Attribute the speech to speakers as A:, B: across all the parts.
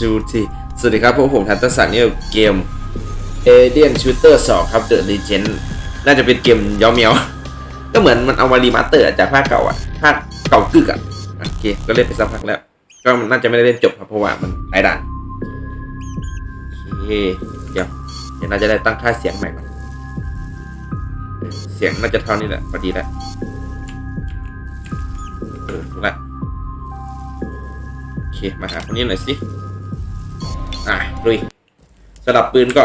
A: two three สวัสดีครับพวกผมทัตตสันนี่เกม a d i a n Shooter 2ครับ The Legend น่าจะเป็นเกมย้อมเมียว ก็เหมือนมันเอามารีมาสเตอร์จากภาคเก่าอะ ภาคเก่ากึกอะ โอเค ก็เล่นไปสักพักแล้ว ก็มันน่าจะไม่ได้เล่นจบครับเพราะว่ามันหลายด่านโอเคเดี๋ยวเดี๋ยวน่าจะได้ตั้งค่าเสียงใหม่ก่อนเสียงน่าจะเท่านี้แหละพอดีแล้วเออถูกละโอเค มาหาคนนี้หน่อยสิ อะลุยสลับปืนก็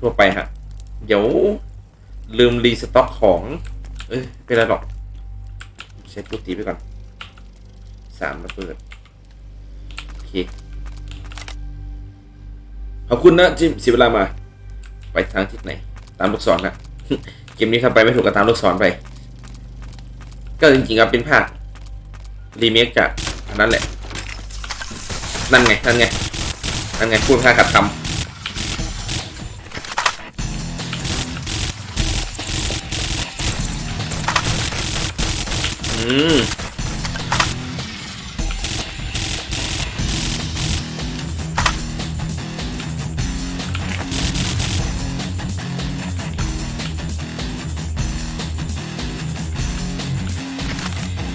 A: ทั่วไปฮะ เดี๋ยว ลืมรีสต็อกของ เอ้ยเป็นไรหรอก ใช้ปุ๊ตีไปก่อนสามมาเปิดโอเคขอบคุณนะที่เสียเวลามา ไปทางทิศไหน ตามลูกศรนะเกมนี้ถ้าไปไม่ถูกก็ตามลูกศรไป ก็จริงๆครับเป็นภาครีเมคจากอันนั้นแหละ นั่นไง นั่นไง นั่นไงพูดค่าขัดคำอืม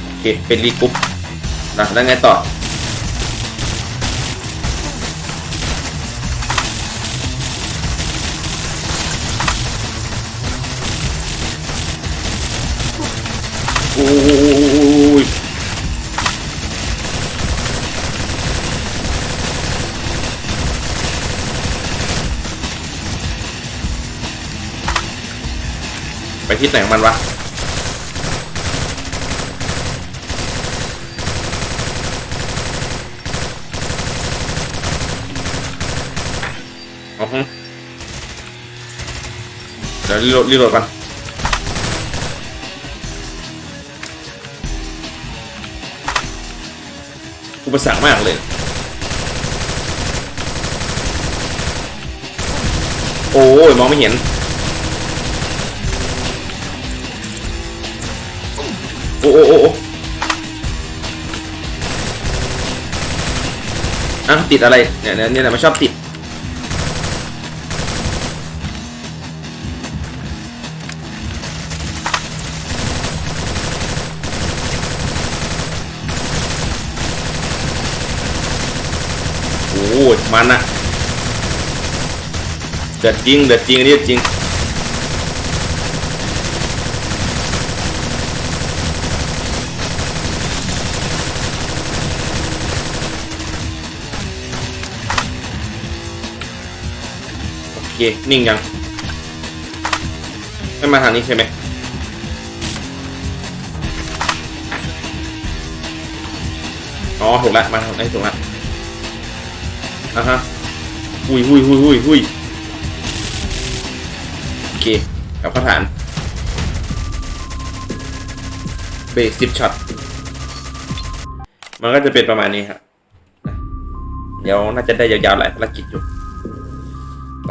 A: โอเคเป็นรีกรุ๊ปนะแล้วไงต่อ ทิศไหนของมันวะเดี๋ยวรีโหลดรีโหลดกันอุปสรรคมากเลย โอ้ยมองไม่เห็น โอ้โอ้โอ้โอ้อะติดอะไรเนี่ยเนี่ยเนี่ยมันชอบติดโอ้มันอะเดือดจริงเดือดจริงอันนี้จริง เคนิ่งยังไม่มาทางนี้ใช่ไหมอ๋อถูกแล้วมาทางนี้ถูกแล้วอะฮะหุยหุยหุยหุยหุยโอเคกลับข้าฐานเบรกสิบช็อตมันก็จะเป็นประมาณนี้ครับนะเดี๋ยวน่าจะได้ยาวๆหลายภารกิจอยู่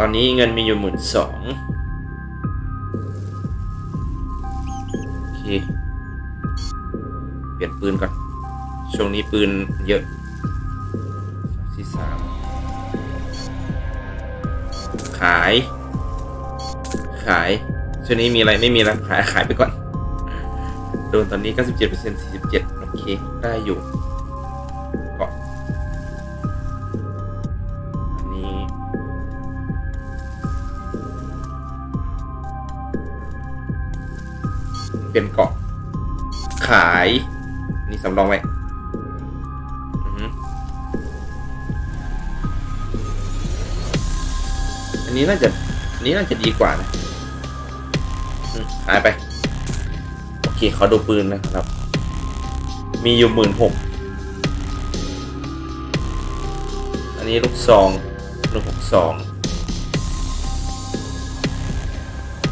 A: ตอนนี้เงินมีอยู่หมื่นสองโอเค เปลี่ยนปืนก่อน ช่วงนี้ปืนเยอะที่สามขาย ขาย ช่วงนี้มีอะไรไม่มีแล้วขายขายไปก่อน โดนตอนนี้ 97% 47 โอเค ได้อยู่ เป็นเกาะ ขาย นี่สำรองไว้อันนี้น่าจะอันนี้น่าจะดีกว่านะหายไป โอเคขอดูปืนนะครับ มีอยู่หมื่นหกอันนี้ลูกซองลูกหกสอง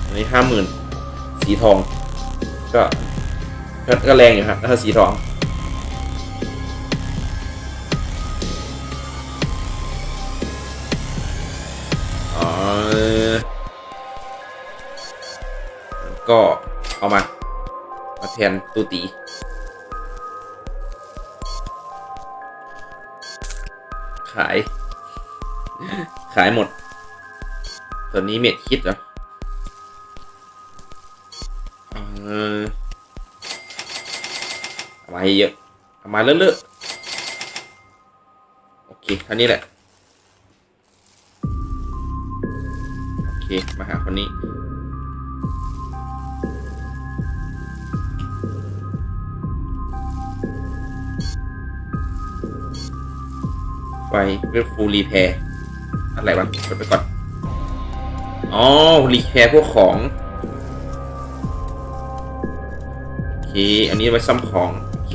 A: อันนี้ห้าหมื่นสีทอง ก็ก็แรงอยู่ครับถ้าสีทองอ๋อก็เอามา มาแทนตูตี ขาย ขายหมด ตัวนี้เม็ดคิดเหรอ เออเอามาให้เยอะเอามาเลอะๆโอเคเท่านี้แหละ โอเค มาหาคนนี้ไฟเวฟฟูลรีแพร์อะไรวะกดไปก่อน อ๋อรีแพร์พวกของ อเคอันนี้ไว้ซ่อมของ โอเค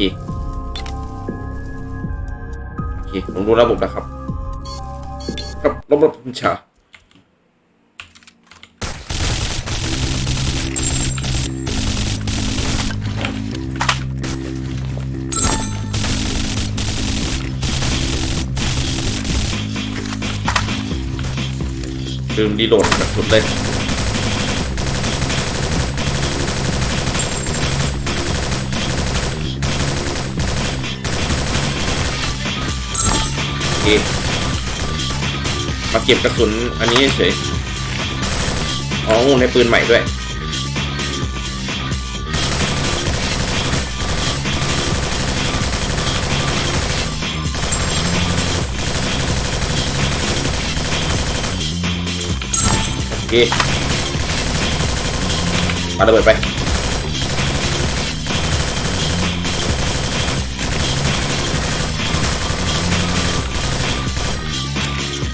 A: โอเค ผมรู้ระบบแล้วครับครับระบบคุณชาลืมรีโหลดแบบสุดเลย เคมาเก็บกระสุนอันนี้เฉยอ๋อในปืนใหม่ด้วยโอเคปาระเบิดไป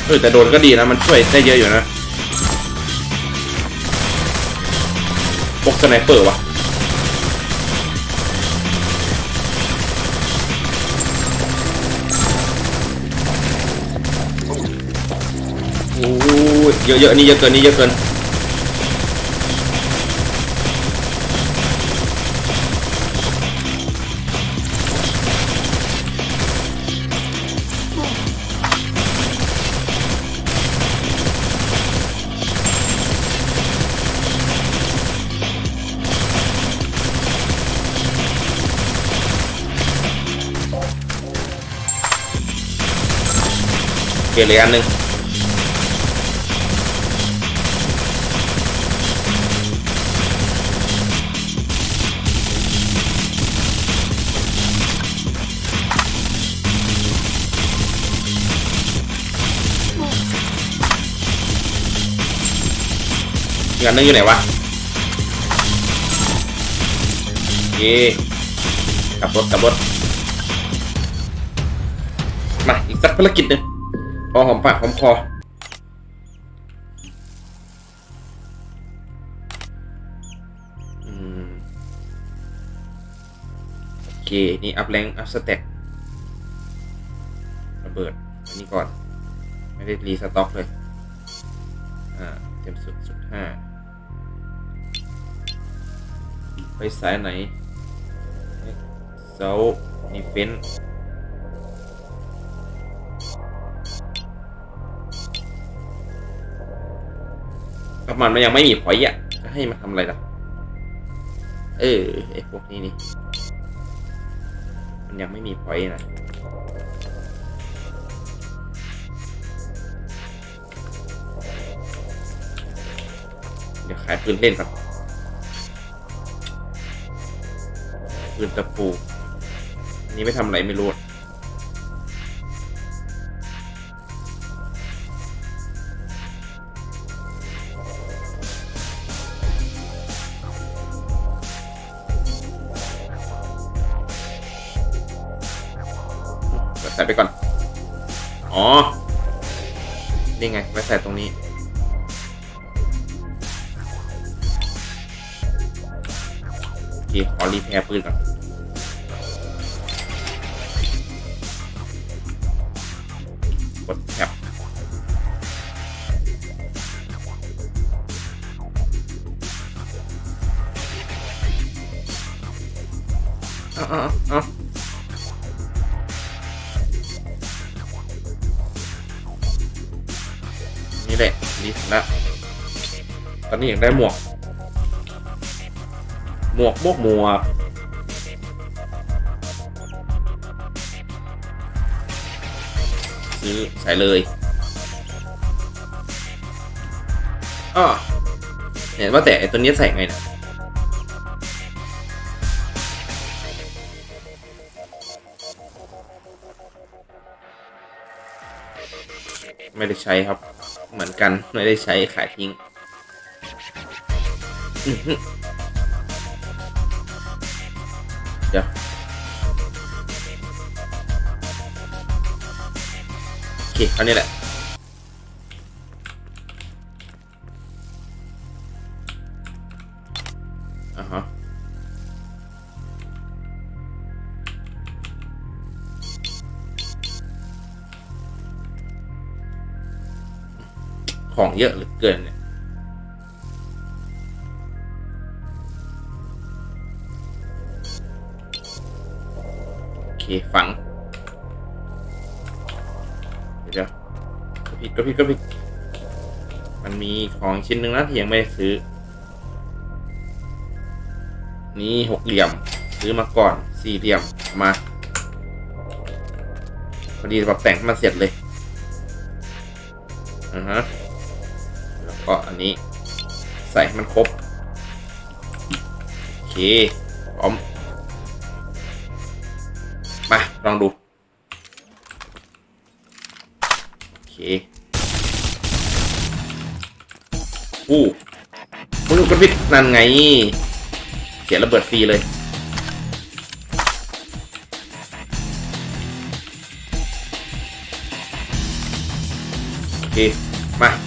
A: เออแต่โดนก็ดีนะ มันช่วยได้เยอะอยู่นะพวกสไนเปอร์วะโอ้ยเยอะๆนี่เยอะเกินนี่เยอะเกิน เปลี่ยนเลยอันหนึ่งอีกอันหนึงอยู่ไหนวะโอเคกลับรถกลับรถ มา อีกสักภารกิจหนึ่ง พอหอมปากหอมคออโอเค นี่ อัพแรงอัพสเต็ระเบิด อันนี้ก่อน ไม่ได้รีสต็อกเลย อ่า เต็มสุดสุดห้าไปสายไหนเซาดีเฟน ก็มันมันยังไม่มีพอยต์อะจะให้มาทำอะไรล่ะ เออไอพวกนี้นี่ มันยังไม่มีพอยต์นะเดี๋ยวขายปืนเล่นก่อนปืนตะปูอันนี้ไม่ทำอะไรไม่รู้ เคขอรีแพร์ปืนก่อนกดแท็บอาเอาเอนี่แหละดีสุดละตอนนี้อยากได้หมวก หมวกหมวกหมวกซื้อใส่เลยอ๋อเนี่ยว่าแต่ไอ้ตัวนี้ใส่ไงนะไม่ได้ใช้ครับ เหมือนกัน ไม่ได้ใช้ขายทิ้ง เดี๋ยวโอเคเท่านี้แหละอ่าฮะของเยอะเหลือเกินเนี่ย ฝัง เดี๋ยวก็ผิดก็ผิดก็ผิด มันมีของชิ้นหนึ่งนะที่ยังไม่ได้ซื้อ นี่หกเหลี่ยม ซื้อมาก่อนสี่เหลี่ยมมาพอดีปรับแต่งให้มันเสร็จเลยอ่าฮะแล้วก็อันนี้ ใส่ให้มันครบ โอเคพร้อม ลองดู โอเคอู้มึงกระพริบนั่นไง เสียระเบิดฟรีเลยโอเค มา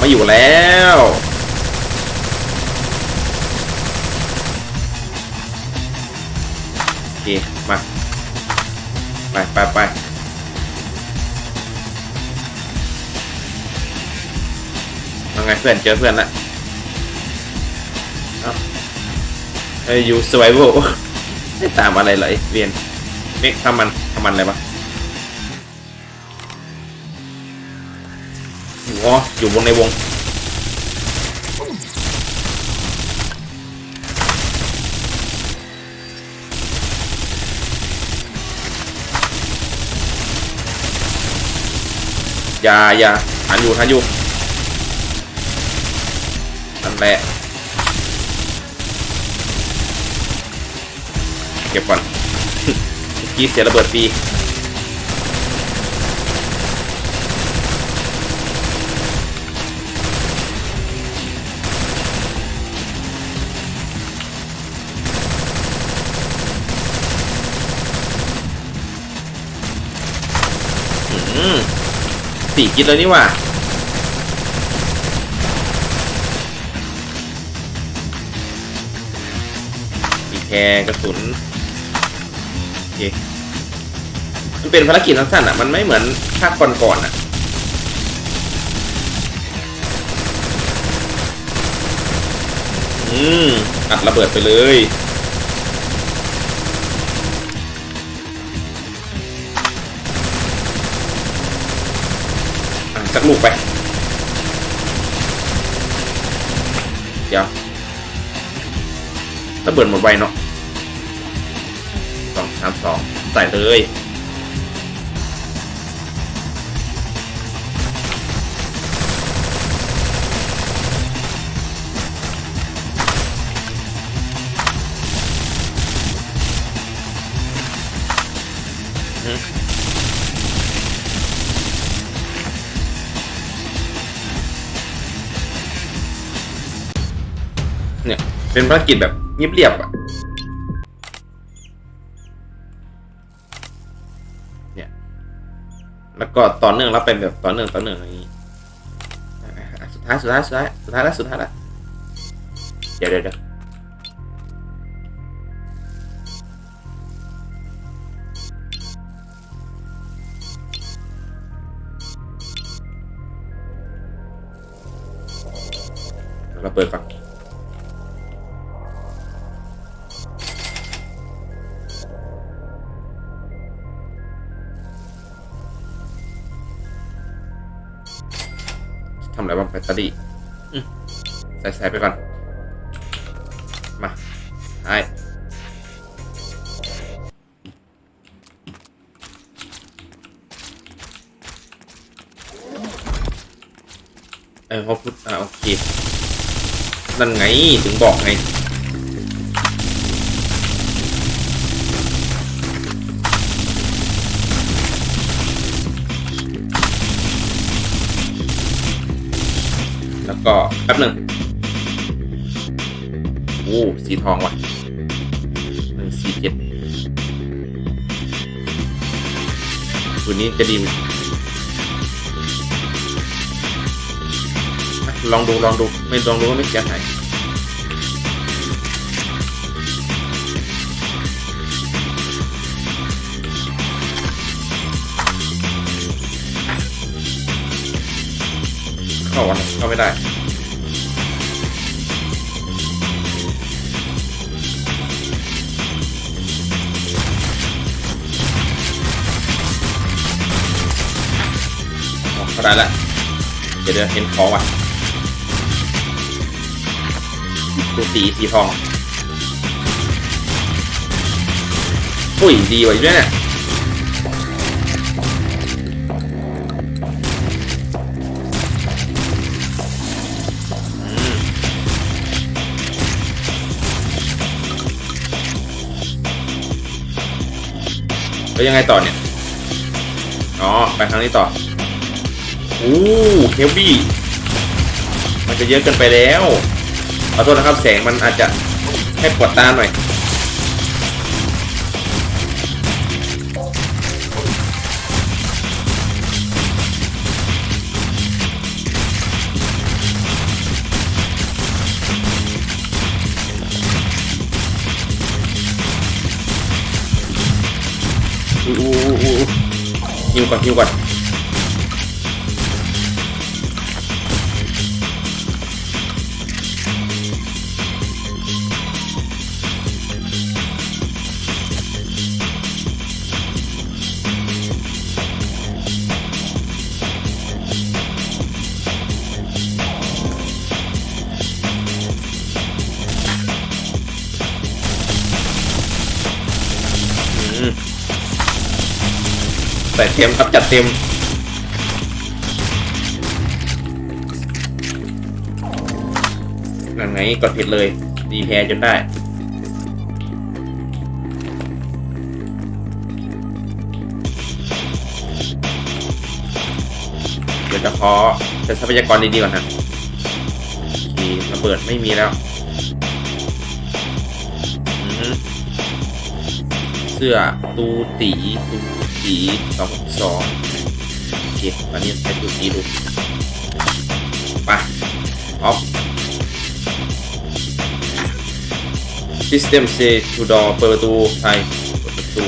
A: เอามาอยู่แล้วโอเคมาไปไปไปยังไงเพื่อนเจอเพื่อนละเอ้าเฮ้ยยูสไวโวไม่ตามอะไรเลยเรียนเมกทำมันทำมันอะไรปะ อ๋อ อยู่วงในวง อย่าอย่าทันอยู่ทันอยู่นั่นแหละ เก็บก่อนเมื่อกี้เสียระเบิดฟ สี่กินแล้วนี่ว่ามีแคร์กระสุนโอเคมันเป็นภารกิจสั้นๆอะ มันไม่เหมือนภาคก่อนๆอะอืมอัดระเบิดไปเลย ลูกไป เดี๋ยวระเบิดหมดไวเนาะสองสามสองใส่เลย เนี่ยเป็นภารกิจแบบเงียบๆอะ เนี่ย แล้วก็ต่อเนื่องแล้วเป็นแบบต่อเนื่องต่อเนื่องอย่างนี้สุดท้ายสุดท้ายสุดท้ายสุดท้ายแล้วสุดท้ายแล้วเดี๋ยวเดี๋ยวเดี๋ยวเราเปิดฟัง แล้วบังแบตเตอรี่ใส่ใส่ไปก่อน มาไอเออเขาพูดอ่าโอเค นั่นไง ถึงบอกไง ก็แป๊บหนึ่งโอ้สีทองว่ะหนึ่งสี่เจ็ดตัวนี้จะดีมอะลองดูลองดู ไม่ลองดูก็ไม่เสียหายเข้าวันเข้าไม่ได้าได้แล้วเดี๋ยวเดี๋ยวเห็นของว่ะดูสีสีทองอุ้ยดีว่ะอยู่เนี่ยแล้วยังไงต่อเนี่ย อ๋อ ไปทางนี้ต่อ อ้เฮฟวี่มันจะเยอะเกินไปแล้วขอโทษนะครับแสงมันอาจจะให้ปวดตาหน่อยอู้อู้อู้อู้หิวก่อนหิวก่อน ส่เต็มครับจัดเต็มนั่นไงกดผิดเลย ดีแพรจนได้เดี๋ยวจะขอใช้ทรัพยากรดีๆก่อนนะทีระเบิดไม่มีแล้วเสื้อตูตีตู ตีสองสองโอเคตอนนี้ใช้ตูตีดูไปออฟ System say to door เปิดประตูไทยเปิดประตู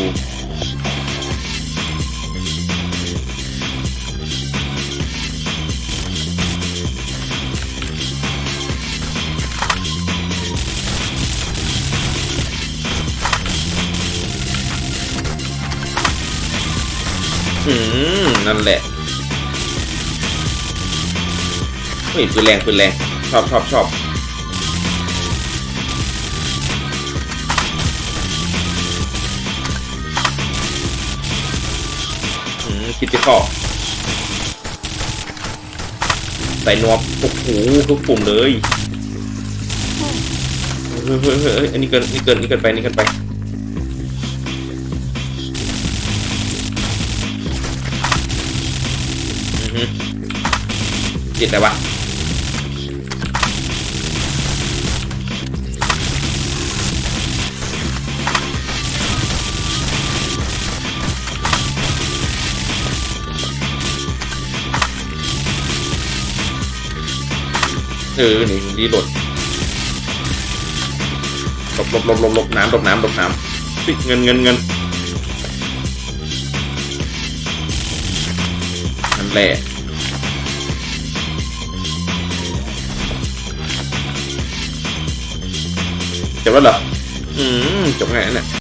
A: นั่นแหละเฮ้ยปืนแรงปืนแรงชอบชอบชอบอืมคิดจะข้อใส่นวมโอ้โหทุกปุ่มเลยเฮ้ยเฮ้ยเฮ้ยอันนี้เกินนี่เกินนี่เกินไปนี่เกินไป ติดอะไรวะเออนี่รีหลดหลบหลบหลบหลบหลบน้ำหลบน้ำหลบน้ำปิดเงินเงินเงินนั่นแหละ จบแล้วเห